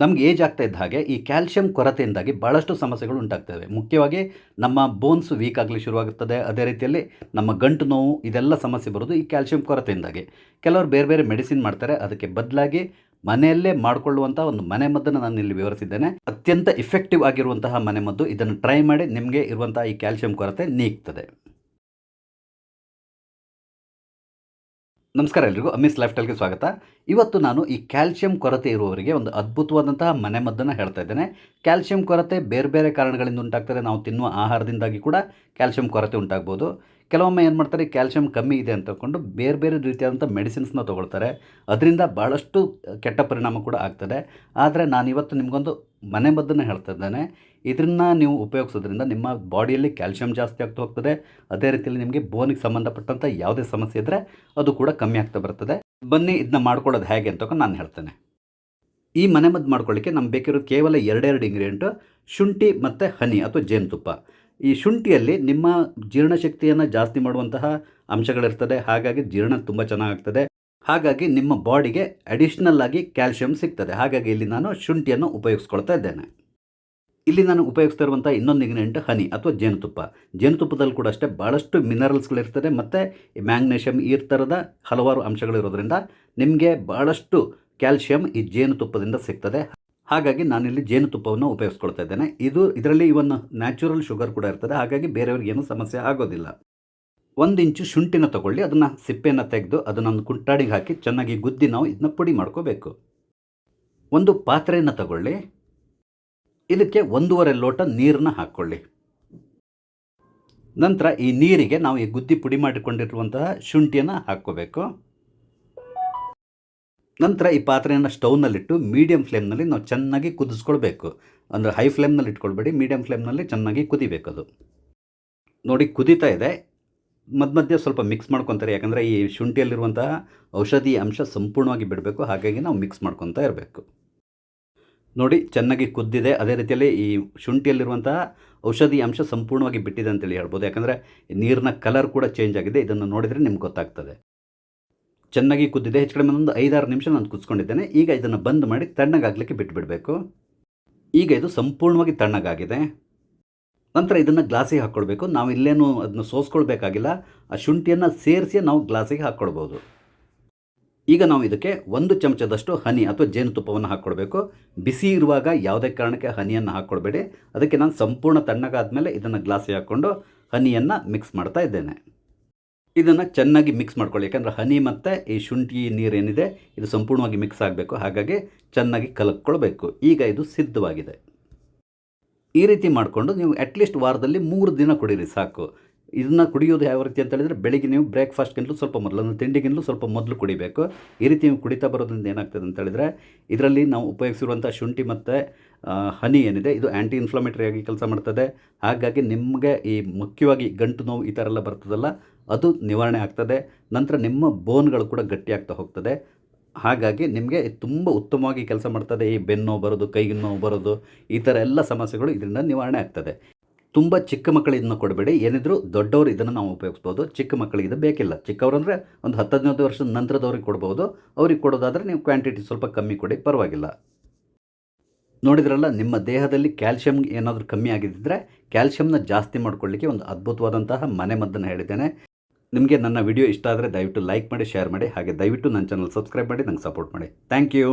ನಮ್ಗೆ ಏಜ್ ಆಗ್ತಾ ಇದ್ದ ಹಾಗೆ ಈ ಕ್ಯಾಲ್ಶಿಯಂ ಕೊರತೆಯಿಂದಾಗಿ ಭಾಳಷ್ಟು ಸಮಸ್ಯೆಗಳು ಉಂಟಾಗ್ತವೆ. ಮುಖ್ಯವಾಗಿ ನಮ್ಮ ಬೋನ್ಸ್ ವೀಕ್ ಆಗಲಿ ಶುರುವಾಗುತ್ತದೆ. ಅದೇ ರೀತಿಯಲ್ಲಿ ನಮ್ಮ ಗಂಟು ನೋವು, ಇದೆಲ್ಲ ಸಮಸ್ಯೆ ಬರೋದು ಈ ಕ್ಯಾಲ್ಶಿಯಂ ಕೊರತೆಯಿಂದಾಗಿ. ಕೆಲವರು ಬೇರೆ ಬೇರೆ ಮೆಡಿಸಿನ್ ಮಾಡ್ತಾರೆ. ಅದಕ್ಕೆ ಬದಲಾಗಿ ಮನೆಯಲ್ಲೇ ಮಾಡಿಕೊಳ್ಳುವಂಥ ಒಂದು ಮನೆಮದ್ದನ್ನು ನಾನು ಇಲ್ಲಿ ವಿವರಿಸಿದ್ದೇನೆ. ಅತ್ಯಂತ ಇಫೆಕ್ಟಿವ್ ಆಗಿರುವಂತಹ ಮನೆಮದ್ದು ಇದನ್ನು ಟ್ರೈ ಮಾಡಿ ನಿಮಗೆ ಇರುವಂತಹ ಈ ಕ್ಯಾಲ್ಶಿಯಂ ಕೊರತೆ ನೀಗ್ತದೆ. ನಮಸ್ಕಾರ ಎಲ್ರಿಗೂ, ಅಮಿಸ್ ಲೈಫ್ ಸ್ಟೈಲ್ಗೆ ಸ್ವಾಗತ. ಇವತ್ತು ನಾನು ಈ ಕ್ಯಾಲ್ಸಿಯಂ ಕೊರತೆ ಇರುವವರಿಗೆ ಒಂದು ಅದ್ಭುತವಾದಂತಹ ಮನೆಮದ್ದನ್ನು ಹೇಳ್ತಾ ಇದ್ದೇನೆ. ಕ್ಯಾಲ್ಸಿಯಂ ಕೊರತೆ ಬೇರೆ ಬೇರೆ ಕಾರಣಗಳಿಂದ ಉಂಟಾಗ್ತದೆ ನಾವು ತಿನ್ನುವ ಆಹಾರದಿಂದಾಗಿ ಕೂಡ ಕ್ಯಾಲ್ಸಿಯಂ ಕೊರತೆ ಉಂಟಾಗ್ಬೋದು. ಕೆಲವೊಮ್ಮೆ ಏನು ಮಾಡ್ತಾರೆ ಕ್ಯಾಲ್ಶಿಯಂ ಕಮ್ಮಿ ಇದೆ ಅಂತ ತಗೊಂಡು ಬೇರೆ ಬೇರೆ ರೀತಿಯಾದಂಥ ಮೆಡಿಸಿನ್ಸ್ನ ತೊಗೊಳ್ತಾರೆ. ಅದರಿಂದ ಭಾಳಷ್ಟು ಕೆಟ್ಟ ಪರಿಣಾಮ ಕೂಡ ಆಗ್ತದೆ. ಆದರೆ ನಾನಿವತ್ತು ನಿಮಗೊಂದು ಮನೆಮದ್ದನ್ನು ಹೇಳ್ತಾ ಇದ್ದೇನೆ. ಇದನ್ನು ನೀವು ಉಪಯೋಗಿಸೋದ್ರಿಂದ ನಿಮ್ಮ ಬಾಡಿಯಲ್ಲಿ ಕ್ಯಾಲ್ಶಿಯಂ ಜಾಸ್ತಿ ಆಗ್ತಾ ಹೋಗ್ತದೆ. ಅದೇ ರೀತಿಯಲ್ಲಿ ನಿಮಗೆ ಬೋನಿಗೆ ಸಂಬಂಧಪಟ್ಟಂಥ ಯಾವುದೇ ಸಮಸ್ಯೆ ಇದ್ದರೆ ಅದು ಕೂಡ ಕಮ್ಮಿ ಆಗ್ತಾ ಬರ್ತದೆ. ಬನ್ನಿ ಇದನ್ನ ಮಾಡ್ಕೊಳ್ಳೋದು ಹೇಗೆ ಅಂತ ನಾನು ಹೇಳ್ತೇನೆ. ಈ ಮನೆಮದ್ದು ಮಾಡ್ಕೊಳ್ಳಿಕ್ಕೆ ನಮ್ಗೆ ಬೇಕಿರೋದು ಕೇವಲ ಎರಡೆರಡು ಇಂಗ್ರೀಡಿಯೆಂಟು ಶುಂಠಿ ಮತ್ತು ಹನಿ ಅಥವಾ ಜೇನುತುಪ್ಪ. ಈ ಶುಂಠಿಯಲ್ಲಿ ನಿಮ್ಮ ಜೀರ್ಣಶಕ್ತಿಯನ್ನು ಜಾಸ್ತಿ ಮಾಡುವಂತಹ ಅಂಶಗಳಿರ್ತದೆ. ಹಾಗಾಗಿ ಜೀರ್ಣ ತುಂಬ ಚೆನ್ನಾಗ್ತದೆ. ಹಾಗಾಗಿ ನಿಮ್ಮ ಬಾಡಿಗೆ ಅಡಿಷ್ನಲ್ ಆಗಿ ಕ್ಯಾಲ್ಸಿಯಂ ಸಿಗ್ತದೆ. ಹಾಗಾಗಿ ಇಲ್ಲಿ ನಾನು ಶುಂಠಿಯನ್ನು ಉಪಯೋಗಿಸ್ಕೊಳ್ತಾ ಇದ್ದೇನೆ. ಇಲ್ಲಿ ನಾನು ಉಪಯೋಗಿಸ್ತಾ ಇರುವಂಥ ಇನ್ನೊಂದು ಇಂಗ್ರೀಡಿಯೆಂಟ್ ಹನಿ ಅಥವಾ ಜೇನುತುಪ್ಪ. ಜೇನುತುಪ್ಪದಲ್ಲಿ ಕೂಡ ಅಷ್ಟೇ ಭಾಳಷ್ಟು ಮಿನರಲ್ಸ್ಗಳಿರ್ತದೆ ಮತ್ತು ಮ್ಯಾಂಗ್ನೇಷಿಯಂ ಈ ಥರದ ಹಲವಾರು ಅಂಶಗಳಿರೋದ್ರಿಂದ ನಿಮಗೆ ಭಾಳಷ್ಟು ಕ್ಯಾಲ್ಸಿಯಂ ಈ ಜೇನುತುಪ್ಪದಿಂದ ಸಿಗ್ತದೆ. ಹಾಗಾಗಿ ನಾನಿಲ್ಲಿ ಜೇನುತುಪ್ಪವನ್ನು ಉಪಯೋಗಿಸ್ಕೊಳ್ತಾ ಇದ್ದೇನೆ. ಇದು ಇದರಲ್ಲಿ ಇವನ್ ನ್ಯಾಚುರಲ್ ಶುಗರ್ ಕೂಡ ಇರ್ತದೆ. ಹಾಗಾಗಿ ಬೇರೆಯವ್ರಿಗೆ ಏನೂ ಸಮಸ್ಯೆ ಆಗೋದಿಲ್ಲ. ಒಂದು ಇಂಚು ಶುಂಠಿನ ತಗೊಳ್ಳಿ. ಅದನ್ನು ಸಿಪ್ಪೆಯನ್ನು ತೆಗೆದು ಅದನ್ನೊಂದು ಕುಂಟಾಡಿಗೆ ಹಾಕಿ ಚೆನ್ನಾಗಿ ಗುದ್ದಿ ನಾವು ಇದನ್ನ ಪುಡಿ ಮಾಡ್ಕೋಬೇಕು. ಒಂದು ಪಾತ್ರೆಯನ್ನು ತಗೊಳ್ಳಿ. ಇದಕ್ಕೆ ಒಂದೂವರೆ ಲೋಟ ನೀರನ್ನ ಹಾಕ್ಕೊಳ್ಳಿ. ನಂತರ ಈ ನೀರಿಗೆ ನಾವು ಈ ಗುದ್ದಿ ಪುಡಿ ಮಾಡಿಕೊಂಡಿರುವಂತಹ ಶುಂಠಿಯನ್ನು ಹಾಕ್ಕೋಬೇಕು. ನಂತರ ಈ ಪಾತ್ರೆಯನ್ನು ಸ್ಟೌವ್ನಲ್ಲಿಟ್ಟು ಮೀಡಿಯಮ್ ಫ್ಲೇಮ್ನಲ್ಲಿ ನಾವು ಚೆನ್ನಾಗಿ ಕುದಿಸ್ಕೊಳ್ಬೇಕು. ಅಂದರೆ ಹೈ ಫ್ಲೇಮ್ನಲ್ಲಿ ಇಟ್ಕೊಳ್ಬೇಡಿ ಮೀಡಿಯಮ್ ಫ್ಲೇಮ್ನಲ್ಲಿ ಚೆನ್ನಾಗಿ ಕುದಿಬೇಕು ಅದು. ನೋಡಿ ಕುದೀತಾ ಇದೆ. ಮಧ್ಯ ಮಧ್ಯೆ ಸ್ವಲ್ಪ ಮಿಕ್ಸ್ ಮಾಡ್ಕೊತಾರೆ. ಯಾಕಂದರೆ ಈ ಶುಂಠಿಯಲ್ಲಿರುವಂತಹ ಔಷಧಿ ಅಂಶ ಸಂಪೂರ್ಣವಾಗಿ ಬಿಡಬೇಕು. ಹಾಗಾಗಿ ನಾವು ಮಿಕ್ಸ್ ಮಾಡ್ಕೊತಾ ಇರಬೇಕು. ನೋಡಿ ಚೆನ್ನಾಗಿ ಕುದ್ದಿದೆ. ಅದೇ ರೀತಿಯಲ್ಲಿ ಈ ಶುಂಠಿಯಲ್ಲಿರುವಂತಹ ಔಷಧಿ ಅಂಶ ಸಂಪೂರ್ಣವಾಗಿ ಬಿಟ್ಟಿದೆ ಅಂತೇಳಿ ಹೇಳ್ಬೋದು. ಯಾಕಂದರೆ ನೀರಿನ ಕಲರ್ ಕೂಡ ಚೇಂಜ್ ಆಗಿದೆ. ಇದನ್ನು ನೋಡಿದರೆ ನಿಮ್ಗೆ ಗೊತ್ತಾಗ್ತದೆ. ಚೆನ್ನಾಗಿ ಕುದ್ದಿದೆ. ಹೆಚ್ಚು ಕಡಿಮೆ ಒಂದು ಐದಾರು ನಿಮಿಷ ನಾನು ಕುದಿಸ್ಕೊಂಡಿದ್ದೇನೆ. ಈಗ ಇದನ್ನು ಬಂದ್ ಮಾಡಿ ತಣ್ಣಗಾಗಲಿಕ್ಕೆ ಬಿಟ್ಟುಬಿಡಬೇಕು ಈಗ ಇದು ಸಂಪೂರ್ಣವಾಗಿ ತಣ್ಣಗಾಗಿದೆ. ನಂತರ ಇದನ್ನು ಗ್ಲಾಸಿಗೆ ಹಾಕ್ಕೊಳ್ಬೇಕು ನಾವು ಇಲ್ಲೇನು ಅದನ್ನು ಸೋಸ್ಕೊಳ್ಬೇಕಾಗಿಲ್ಲ. ಆ ಶುಂಠಿಯನ್ನು ಸೇರಿಸಿ ನಾವು ಗ್ಲಾಸಿಗೆ ಹಾಕ್ಕೊಳ್ಬೋದು ಈಗ ನಾವು ಇದಕ್ಕೆ ಒಂದು ಚಮಚದಷ್ಟು ಹನಿ ಅಥವಾ ಜೇನುತುಪ್ಪವನ್ನು ಹಾಕ್ಕೊಳ್ಬೇಕು ಬಿಸಿ ಇರುವಾಗ ಯಾವುದೇ ಕಾರಣಕ್ಕೆ ಹನಿಯನ್ನು ಹಾಕ್ಕೊಳ್ಬೇಡಿ ಅದಕ್ಕೆ ನಾನು ಸಂಪೂರ್ಣ ತಣ್ಣಗಾದ ಮೇಲೆ ಇದನ್ನು ಗ್ಲಾಸಿಗೆ ಹಾಕ್ಕೊಂಡು ಹನಿಯನ್ನು ಮಿಕ್ಸ್ ಮಾಡ್ತಾ ಇದ್ದೇನೆ. ಇದನ್ನು ಚೆನ್ನಾಗಿ ಮಿಕ್ಸ್ ಮಾಡ್ಕೊಳ್ಳಿ. ಯಾಕಂದರೆ ಹನಿ ಮತ್ತು ಈ ಶುಂಠಿ ನೀರೇನಿದೆ ಇದು ಸಂಪೂರ್ಣವಾಗಿ ಮಿಕ್ಸ್ ಆಗಬೇಕು. ಹಾಗಾಗಿ ಚೆನ್ನಾಗಿ ಕಲಕ್ಕೊಳ್ಬೇಕು. ಈಗ ಇದು ಸಿದ್ಧವಾಗಿದೆ. ಈ ರೀತಿ ಮಾಡಿಕೊಂಡು ನೀವು ಅಟ್ಲೀಸ್ಟ್ ವಾರದಲ್ಲಿ ಮೂರು ದಿನ ಕುಡೀರಿ ಸಾಕು. ಇದನ್ನು ಕುಡಿಯೋದು ಯಾವ ರೀತಿ ಅಂತ ಹೇಳಿದರೆ ಬೆಳಿಗ್ಗೆ ನೀವು ಬ್ರೇಕ್ಫಾಸ್ಟ್ಗಿಂತಲೂ ಸ್ವಲ್ಪ ಮೊದಲು, ಅಂದರೆ ತಿಂಡಿಗಿಂತಲೂ ಸ್ವಲ್ಪ ಮೊದಲು ಕುಡಿಬೇಕು. ಈ ರೀತಿ ನೀವು ಕುಡಿತಾ ಬರೋದ್ರಿಂದ ಏನಾಗ್ತದೆ ಅಂತ ಹೇಳಿದರೆ ಇದರಲ್ಲಿ ನಾವು ಉಪಯೋಗಿಸಿರುವಂಥ ಶುಂಠಿ ಮತ್ತು ಹನಿ ಏನಿದೆ, ಇದು ಆ್ಯಂಟಿ ಇನ್ಫ್ಲಮೇಟರಿ ಆಗಿ ಕೆಲಸ ಮಾಡ್ತದೆ. ಹಾಗಾಗಿ ನಿಮಗೆ ಈ ಮುಖ್ಯವಾಗಿ ಗಂಟು ನೋವು ಈ ಥರ ಎಲ್ಲ ಬರ್ತದಲ್ಲ, ಅದು ನಿವಾರಣೆ ಆಗ್ತದೆ. ನಂತರ ನಿಮ್ಮ ಬೋನ್ಗಳು ಕೂಡ ಗಟ್ಟಿಯಾಗ್ತಾ ಹೋಗ್ತದೆ. ಹಾಗಾಗಿ ನಿಮಗೆ ತುಂಬ ಉತ್ತಮವಾಗಿ ಕೆಲಸ ಮಾಡ್ತದೆ. ಈ ಬೆನ್ನು ನೋವು ಬರೋದು ಕೈಗೆ ನೋವು ಬರೋದು, ಈ ಥರ ಎಲ್ಲ ಸಮಸ್ಯೆಗಳು ಇದರಿಂದ ನಿವಾರಣೆ ಆಗ್ತದೆ. ತುಂಬ ಚಿಕ್ಕ ಮಕ್ಕಳಿಗೆ ಇದನ್ನು ಕೊಡಬೇಡಿ. ಏನಿದ್ರು ದೊಡ್ಡವರು ಇದನ್ನು ನಾವು ಉಪಯೋಗಿಸ್ಬೋದು. ಚಿಕ್ಕ ಮಕ್ಕಳಿಗೆ ಇದು ಬೇಕಿಲ್ಲ. ಚಿಕ್ಕವರಂದರೆ ಒಂದು ಹತ್ತು, ಹದಿನೈದು ವರ್ಷದ ನಂತರದವ್ರಿಗೆ ಕೊಡ್ಬೋದು. ಅವ್ರಿಗೆ ಕೊಡೋದಾದರೆ ನೀವು ಕ್ವಾಂಟಿಟಿ ಸ್ವಲ್ಪ ಕಮ್ಮಿ ಕೊಡಿ, ಪರವಾಗಿಲ್ಲ. ನೋಡಿದ್ರಲ್ಲ, ನಿಮ್ಮ ದೇಹದಲ್ಲಿ ಕ್ಯಾಲ್ಶಿಯಂ ಏನಾದರೂ ಕಮ್ಮಿ ಆಗಿದ್ದರೆ ಕ್ಯಾಲ್ಶಿಯಂನ ಜಾಸ್ತಿ ಮಾಡ್ಕೊಳ್ಳಿಕ್ಕೆ ಒಂದು ಅದ್ಭುತವಾದಂತಹ ಮನೆಮದ್ದನ್ನು ಹೇಳಿದ್ದೇನೆ. ನಿಮಗೆ ನನ್ನ ವಿಡಿಯೋ ಇಷ್ಟ ಆದರೆ ದಯವಿಟ್ಟು ಲೈಕ್ ಮಾಡಿ ಶೇರ್ ಮಾಡಿ. ಹಾಗೆ ದಯವಿಟ್ಟು ನನ್ನ ಚಾನಲ್ ಸಬ್ಸ್ಕ್ರೈಬ್ ಮಾಡಿ, ನಂಗೆ ಸಪೋರ್ಟ್ ಮಾಡಿ. Thank you